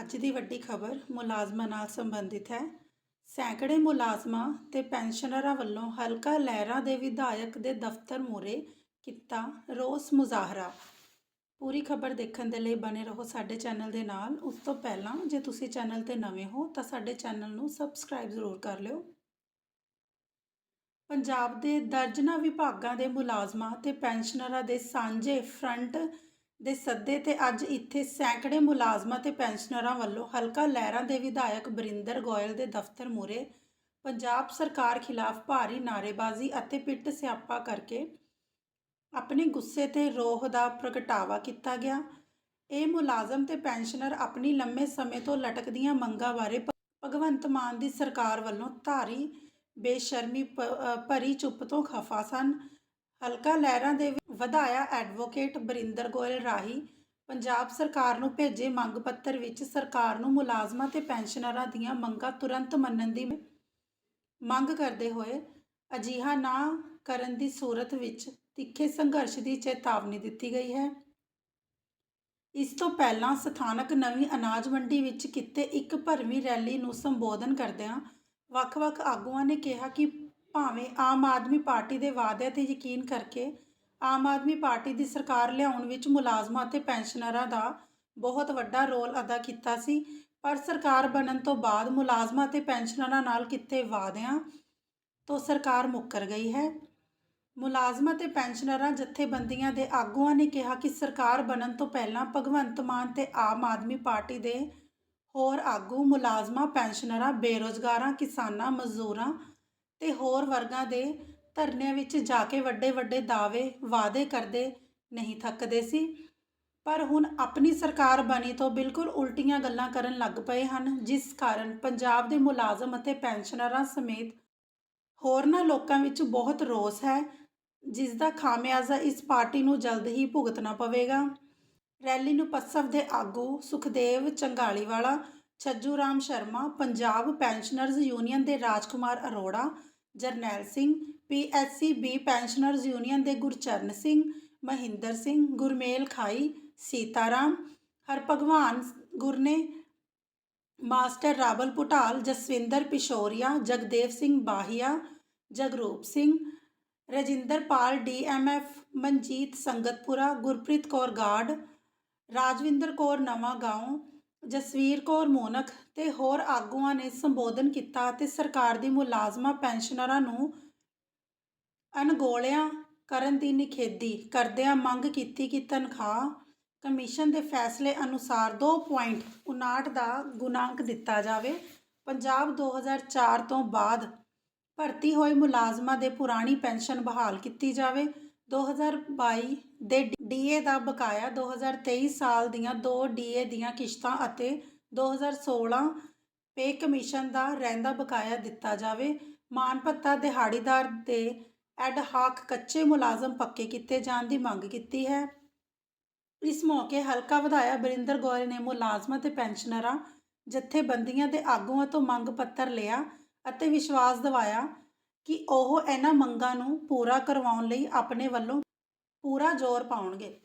ਅੱਜ ਦੀ ਵੱਡੀ ਖਬਰ ਮੁਲਾਜ਼ਮਾਂ ਨਾਲ ਸੰਬੰਧਿਤ ਹੈ। ਸੈਂਕੜੇ ਮੁਲਾਜ਼ਮਾਂ ਤੇ ਪੈਨਸ਼ਨਰਾਂ ਵੱਲੋਂ ਹਲਕਾ ਲਹਿਰਾ ਦੇ ਵਿਧਾਇਕ ਦੇ ਦਫ਼ਤਰ ਮੂਹਰੇ ਕੀਤਾ ਰੋਸ ਮੁਜ਼ਾਹਰਾ। ਪੂਰੀ ਖਬਰ ਦੇਖਣ ਦੇ ਲਈ ਬਨੇ ਰਹੋ ਸਾਡੇ ਚੈਨਲ ਦੇ ਨਾਲ। ਉਸ ਤੋਂ ਪਹਿਲਾਂ ਜੇ ਤੁਸੀਂ ਚੈਨਲ ਤੇ ਨਵੇਂ ਹੋ ਤਾਂ ਸਾਡੇ ਚੈਨਲ ਨੂੰ ਸਬਸਕ੍ਰਾਈਬ ਜ਼ਰੂਰ ਕਰ ਲਿਓ। ਪੰਜਾਬ ਦੇ ਦਰਜਨਾਂ ਵਿਭਾਗਾਂ ਦੇ ਮੁਲਾਜ਼ਮਾਂ ਤੇ ਪੈਨਸ਼ਨਰਾਂ ਦੇ ਸਾਂਝੇ ਫਰੰਟ ਦੇ ਸੱਦੇ ਤੇ ਅੱਜ ਇੱਥੇ ਸੈਂਕੜੇ ਮੁਲਾਜ਼ਮਾਂ ਤੇ ਪੈਨਸ਼ਨਰਾਂ ਵੱਲੋਂ ਹਲਕਾ ਲਹਿਰਾਂ ਦੇ ਵਿਧਾਇਕ ਬਰਿੰਦਰ ਗੋਇਲ ਦੇ ਦਫ਼ਤਰ ਮੂਹਰੇ ਪੰਜਾਬ ਸਰਕਾਰ ਖਿਲਾਫ ਭਾਰੀ ਨਾਅਰੇਬਾਜ਼ੀ ਅਤੇ ਪਿੱਟ ਸਿਆਪਾ ਕਰਕੇ ਆਪਣੇ ਗੁੱਸੇ ਤੇ ਰੋਹ ਦਾ ਪ੍ਰਗਟਾਵਾ ਕੀਤਾ ਗਿਆ। ਇਹ ਮੁਲਾਜ਼ਮ ਤੇ ਪੈਨਸ਼ਨਰ ਆਪਣੀ ਲੰਮੇ ਸਮੇਂ ਤੋਂ ਲਟਕਦੀਆਂ ਮੰਗਾਂ ਬਾਰੇ ਭਗਵੰਤ ਮਾਨ ਦੀ ਸਰਕਾਰ ਵੱਲੋਂ ਧਾਰੀ ਬੇਸ਼ਰਮੀ ਪ- ਭਰੀ ਚੁੱਪ ਤੋਂ ਖਫਾ ਸਨ। ਹਲਕਾ ਲਹਿਰਾਂ ਦੇ ਵਧਾਇਆ ਐਡਵੋਕੇਟ ਬਰਿੰਦਰ ਗੋਇਲ ਰਾਹੀਂ, ਪੰਜਾਬ ਸਰਕਾਰ ਨੂੰ ਭੇਜੇ ਮੰਗ ਪੱਤਰ ਵਿੱਚ ਸਰਕਾਰ ਨੂੰ ਮੁਲਾਜ਼ਮਾਂ ਤੇ ਪੈਨਸ਼ਨਰਾਂ ਦੀਆਂ ਮੰਗਾਂ ਤੁਰੰਤ ਮੰਨਣ ਦੀ ਮੰਗ ਕਰਦੇ ਹੋਏ ਅਜਿਹਾ ਨਾ ਕਰਨ ਦੀ ਸੂਰਤ ਵਿੱਚ ਤਿੱਖੇ ਸੰਘਰਸ਼ ਦੀ ਚੇਤਾਵਨੀ ਦਿੱਤੀ ਗਈ ਹੈ। ਇਸ ਤੋਂ ਪਹਿਲਾਂ ਸਥਾਨਕ ਨਵੀਂ ਅਨਾਜ ਮੰਡੀ ਵਿੱਚ ਕਿਤੇ ਇੱਕ ਭਰਵੀਂ ਰੈਲੀ ਨੂੰ ਸੰਬੋਧਨ ਕਰਦਿਆਂ ਵੱਖ-ਵੱਖ ਆਗੂਆਂ ਨੇ ਕਿਹਾ ਕਿ ਭਾਵੇਂ ਆਮ ਆਦਮੀ ਪਾਰਟੀ ਦੇ ਵਾਅਦਿਆਂ ਤੇ ਯਕੀਨ ਕਰਕੇ ਆਮ ਆਦਮੀ ਪਾਰਟੀ ਦੀ ਸਰਕਾਰ ਲਿਆਉਣ ਵਿੱਚ ਮੁਲਾਜ਼ਮਾਂ ਅਤੇ ਪੈਨਸ਼ਨਰਾਂ ਦਾ ਬਹੁਤ ਵੱਡਾ ਰੋਲ ਅਦਾ ਕੀਤਾ ਸੀ, ਪਰ ਸਰਕਾਰ ਬਣਨ ਤੋਂ ਬਾਅਦ ਮੁਲਾਜ਼ਮਾਂ ਅਤੇ ਪੈਨਸ਼ਨਰਾਂ ਨਾਲ ਕੀਤੇ ਵਾਅਦਿਆਂ ਤੋਂ ਸਰਕਾਰ ਮੁੱਕਰ ਗਈ ਹੈ। ਮੁਲਾਜ਼ਮਾਂ ਤੇ ਪੈਨਸ਼ਨਰਾਂ ਜਥੇਬੰਦੀਆਂ ਦੇ ਆਗੂਆਂ ਨੇ ਕਿਹਾ ਕਿ ਸਰਕਾਰ ਬਣਨ ਤੋਂ ਪਹਿਲਾਂ ਭਗਵੰਤ ਮਾਨ ਤੇ ਆਮ ਆਦਮੀ ਪਾਰਟੀ ਦੇ ਹੋਰ ਆਗੂ ਮੁਲਾਜ਼ਮਾਂ, ਪੈਨਸ਼ਨਰਾਂ, ਬੇਰੋਜ਼ਗਾਰਾਂ, ਕਿਸਾਨਾਂ, ਮਜ਼ਦੂਰਾਂ ਤੇ ਹੋਰ ਵਰਗਾਂ ਦੇ ਧਰਨਿਆਂ ਵਿੱਚ ਜਾ ਕੇ ਵੱਡੇ ਵੱਡੇ ਦਾਅਵੇ, ਵਾਅਦੇ ਕਰਦੇ ਨਹੀਂ ਥੱਕਦੇ ਸੀ। ਪਰ ਹੁਣ ਆਪਣੀ ਸਰਕਾਰ ਬਣੀ ਤੋਂ ਬਿਲਕੁਲ ਉਲਟੀਆਂ ਗੱਲਾਂ ਕਰਨ ਲੱਗ ਪਏ ਹਨ, ਜਿਸ ਕਾਰਨ ਪੰਜਾਬ ਦੇ ਮੁਲਾਜ਼ਮ ਅਤੇ ਪੈਨਸ਼ਨਰਾਂ ਸਮੇਤ ਹੋਰਨਾਂ ਲੋਕਾਂ ਵਿੱਚ ਬਹੁਤ ਰੋਸ ਹੈ, ਜਿਸ ਦਾ ਖਾਮਿਆਜ਼ਾ ਇਸ ਪਾਰਟੀ ਨੂੰ ਜਲਦ ਹੀ ਭੁਗਤਣਾ ਪਵੇਗਾ। ਰੈਲੀ ਨੂੰ ਪਸਵ ਦੇ ਆਗੂ ਸੁਖਦੇਵ ਚੰਗਾਲੀਵਾਲਾ ਛੱਜੂ ਰਾਮ ਸ਼ਰਮਾ, ਪੰਜਾਬ ਪੈਨਸ਼ਨਰਜ਼ ਯੂਨੀਅਨ ਦੇ Rajkumar Arora, Jarnail Singh, PSC B pensioners union ਦੇ Gurcharan Singh, Mahinder Singh, Gurmel Khai, Sitaram, Harbhagwan Gurne master Rabal Putal Jaswinder Pishoria, Jagdev Singh Bahia, Jagroop Singh Rajinderpal DMF, Manjit Sangatpura, Gurpreet Kaur guard, Rajwinder Kaur Nawan Gaon Jasvir Kaur ਮੋਨਕ ਤੇ ਹੋਰ ਆਗੂਆਂ ਨੇ ਸੰਬੋਧਨ ਕੀਤਾ ਅਤੇ ਸਰਕਾਰ ਦੀ ਮੁਲਾਜ਼ਮਾਂ, ਪੈਨਸ਼ਨਰਾਂ ਨੂੰ ਅਣਗੋਲਿਆਂ ਕਰਨ ਦੀ ਨਿਖੇਧੀ ਕਰਦਿਆਂ ਮੰਗ ਕੀਤੀ ਕਿ ਤਨਖਾਹ ਕਮਿਸ਼ਨ ਦੇ ਫੈਸਲੇ ਅਨੁਸਾਰ 2.59 ਦਾ ਗੁਣਾਂਕ ਦਿੱਤਾ ਜਾਵੇ। ਪੰਜਾਬ 2004 ਤੋਂ ਬਾਅਦ ਭਰਤੀ ਹੋਏ ਮੁਲਾਜ਼ਮਾਂ ਦੇ ਪੁਰਾਣੀ ਪੈਨਸ਼ਨ ਬਹਾਲ ਕੀਤੀ ਜਾਵੇ। 2022 ਦੇ ਡੀਏ ਦਾ ਬਕਾਇਆ 2023 ਸਾਲ ਦੀਆਂ ਦੋ ਡੀਏ ਦੀਆਂ ਕਿਸ਼ਤਾਂ ਅਤੇ 2016 ਪੇ ਕਮਿਸ਼ਨ ਦਾ ਰਹਿੰਦਾ ਬਕਾਇਆ ਦਿੱਤਾ ਜਾਵੇ। ਮਾਨ ਭੱਤਾ ਦਿਹਾੜੀਦਾਰ ਦੇ ਐਡ ਹਾਕ ਕੱਚੇ ਮੁਲਾਜ਼ਮ ਪੱਕੇ ਕੀਤੇ ਜਾਣ ਦੀ ਮੰਗ ਕੀਤੀ ਹੈ। ਇਸ ਮੌਕੇ ਹਲਕਾ ਵਿਧਾਇਕ ਬਰਿੰਦਰ ਗੋਇਲ ਨੇ ਮੁਲਾਜ਼ਮਾਂ ਤੇ ਪੈਨਸ਼ਨਰਾਂ, ਜਥੇਬੰਦੀਆਂ ਦੇ ਆਗੂਆਂ ਤੋਂ ਮੰਗ ਪੱਤਰ ਲਿਆ ਅਤੇ ਵਿਸ਼ਵਾਸ ਦਿਵਾਇਆ ਕਿ ਉਹ ਇਹਨਾਂ ਮੰਗਾਂ ਨੂੰ ਪੂਰਾ ਕਰਵਾਉਣ ਲਈ ਆਪਣੇ ਵੱਲੋਂ ਪੂਰਾ ਜ਼ੋਰ ਪਾਉਣਗੇ।